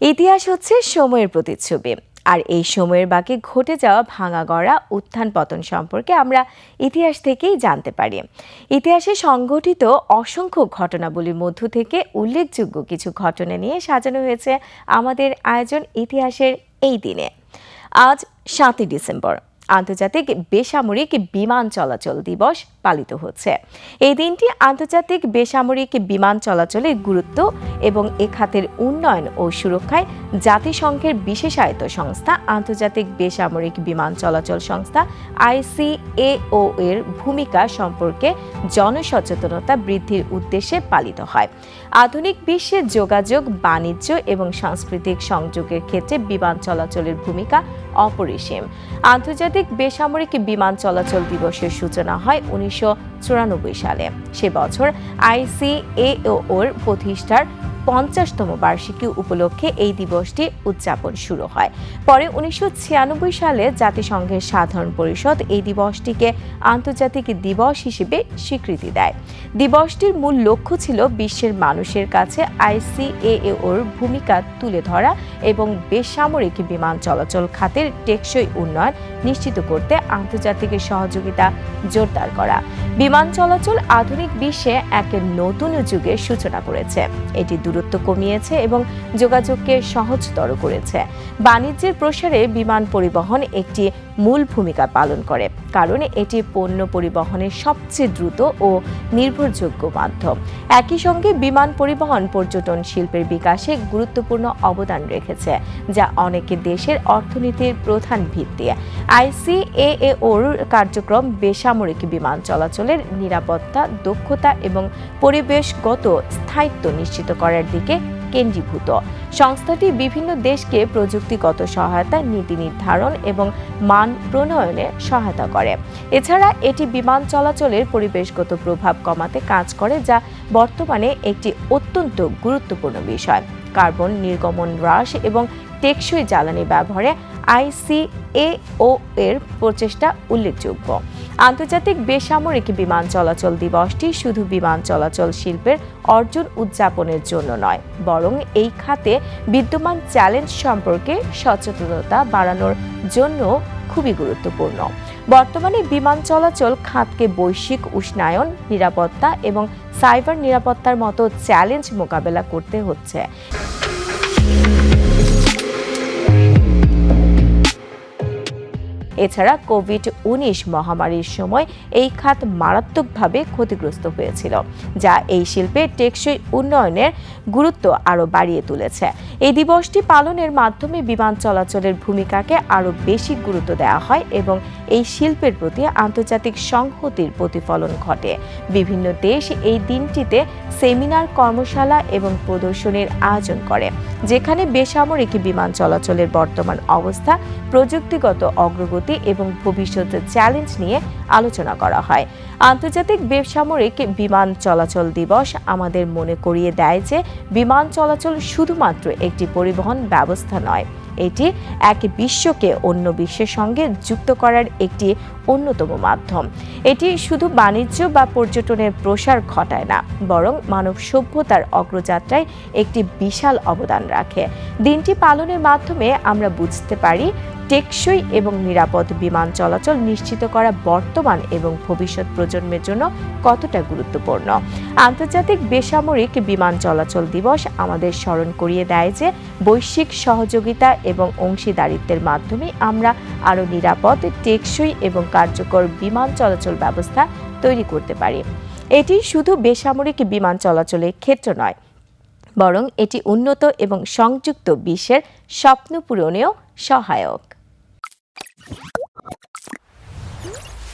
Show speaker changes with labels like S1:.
S1: ইতিহাস হচ্ছে সময়ের প্রতিচ্ছবি। আর এই সময়ের বাকি ঘটে যাওয়া ভাঙা গড়া উত্থান পতন সম্পর্কে আমরা ইতিহাস থেকেই জানতে পারি। ইতিহাসে সংঘটিত অসংখ্য ঘটনাবলীর মধ্য থেকে উল্লেখযোগ্য কিছু ঘটনা নিয়ে সাজানো হয়েছে আমাদের আয়োজন ইতিহাসের এই দিনে। আজ সাতই ডিসেম্বর, আন্তর্জাতিক বেসামরিক বিমান চলাচল দিবস পালিত হচ্ছে। এই দিনটি আন্তর্জাতিক বেসামরিক বিমান চলাচলের গুরুত্ব এবং এ খাতের উন্নয়ন ও সুরক্ষায় জাতিসংঘের বিশেষায়িত সংস্থা, আন্তর্জাতিক বেসামরিক বিমান চলাচল সংস্থা, আইসিএও এর ভূমিকা সম্পর্কে জনসচেতনতা বৃদ্ধির উদ্দেশ্যে পালিত হয়। আধুনিক বিশ্বে যোগাযোগ, বাণিজ্য এবং সাংস্কৃতিক সংযোগের ক্ষেত্রে বিমান চলাচলের ভূমিকা অপরিসীম। আন্তর্জাতিক বেসামরিক বিমান চলাচল দিবসের সূচনা হয় উনিশশো সালে। সে বছর আইসিএওর প্রতিষ্ঠার পঞ্চাশতম বার্ষিকী উপলক্ষে এই দিবসটি উদযাপন শুরু হয়। পরে উনিশশো ছিয়ানব্বই সালে জাতিসংঘের সাধারণ পরিষদ এই দিবসটিকে আন্তর্জাতিক দিবস হিসেবে স্বীকৃতি দেয়। দিবসটির মূল লক্ষ্য ছিল বিশ্বের মানুষের কাছে আইসিএওর ভূমিকা তুলে ধরা এবং বেসামরিক বিমান চলাচল খাতের টেকসই উন্নয়ন নিশ্চিত করতে আন্তর্জাতিক সহযোগিতা জোরদার করা। বিমান চলাচল আধুনিক বিশ্বে এক নতুন যুগের সূচনা করেছে। এটি দূরত্ব কমিয়েছে এবং যোগাযোগকে সহজতর করেছে। বাণিজ্যের প্রসারে বিমান পরিবহন একটি মূল ভূমিকা পালন করে, কারণ এটি পণ্য পরিবহনের সবচেয়ে দ্রুত ও নির্ভরযোগ্য মাধ্যম। একই সঙ্গে বিমান পরিবহন পর্যটন শিল্পের বিকাশে গুরুত্বপূর্ণ অবদান রেখেছে, যা অনেক দেশের অর্থনীতির প্রধান ভিত্তি। আইসিএওর কার্যক্রম বেসামরিক বিমান চলাচলের নিরাপত্তা, দক্ষতা এবং পরিবেশগত স্থায়িত্ব নিশ্চিত করার দিকে কেন্দ্রীভূত। সংস্থাটি বিভিন্ন দেশকে প্রযুক্তিগত সহায়তা নীতি নির্ধারণ এবং মান প্রণয়নে সহায়তা করে। এছাড়া এটি বিমান চলাচলের পরিবেশগত প্রভাব কমাতে কাজ করে, যা বর্তমানে একটি অত্যন্ত গুরুত্বপূর্ণ বিষয়। কার্বন নির্গমন হ্রাস এবং টেকসই জ্বালানি ব্যবহারে আইসিএও এর প্রচেষ্টা উল্লেখযোগ্য। আন্তর্জাতিক বেসামরিক বিমান চলাচল দিবসটি শুধু বিমান চলাচল শিল্পের অর্জন উদযাপনের জন্য নয়, বরং এই খাতে বিদ্যমান চ্যালেঞ্জ সম্পর্কে সচেতনতা বাড়ানোর জন্য খুবই গুরুত্বপূর্ণ। বর্তমানে বিমান চলাচল খাতকে বৈশ্বিক উষ্ণায়ন, নিরাপত্তা এবং সাইবার নিরাপত্তার মতো চ্যালেঞ্জ মোকাবেলা করতে হচ্ছে। এছাড়া কোভিড উনিশ মহামারীর সময় এই খাত মারাত্মকভাবে ক্ষতিগ্রস্ত হয়েছিল, যা এই শিল্পে টেকসই উন্নয়নের গুরুত্ব আরও বাড়িয়ে তুলেছে। এই দিবসটি পালনের মাধ্যমে বিমান চলাচলের ভূমিকাকে আরও বেশি গুরুত্ব দেওয়া হয় এবং এই শিল্পের প্রতি আন্তর্জাতিক সংহতির প্রতিফলন ঘটে। বিভিন্ন দেশ এই দিনটিতে সেমিনার, কর্মশালা এবং প্রদর্শনীর আয়োজন করে, যেখানে বেসামরিক বিমান চলাচলের বর্তমান অবস্থা, প্রযুক্তিগত অগ্রগতি এবং ভবিষ্যতের চ্যালেঞ্জ নিয়ে আলোচনা করা হয়। আন্তর্জাতিক বেসামরিক বিমান চলাচল দিবস আমাদের মনে করিয়ে দেয় যে, বিমান চলাচল শুধুমাত্র একটি পরিবহন ব্যবস্থা নয়। এটি এক বিশ্বকে অন্য বিশ্বের সঙ্গে যুক্ত করার একটি অন্যতম মাধ্যম। এটি শুধু বাণিজ্য বা পর্যটনের প্রসার ঘটায় না, বরং মানব সভ্যতার অগ্রযাত্রায় একটি বিশাল অবদান রাখে। দিনটি পালনের মাধ্যমে আমরা বুঝতে পারি টেকসই এবং নিরাপদ বিমান চলাচল নিশ্চিত করা বর্তমান এবং ভবিষ্যৎ প্রজন্মের জন্য কতটা গুরুত্বপূর্ণ? আন্তর্জাতিক বেসামরিক বিমান চলাচল দিবস আমাদের স্মরণ করিয়ে দেয় যে, বৈশ্বিক সহযোগিতা এবং অংশীদারিত্বের মাধ্যমে আমরা আরও নিরাপদ, টেকসই এবং কার্যকর বিমান চলাচল ব্যবস্থা তৈরি করতে পারি। এটি শুধু বেসামরিক বিমান চলাচলের ক্ষেত্র নয়, বরং এটি উন্নত এবং সংযুক্ত বিশ্বের স্বপ্ন পূরণেও সহায়ক।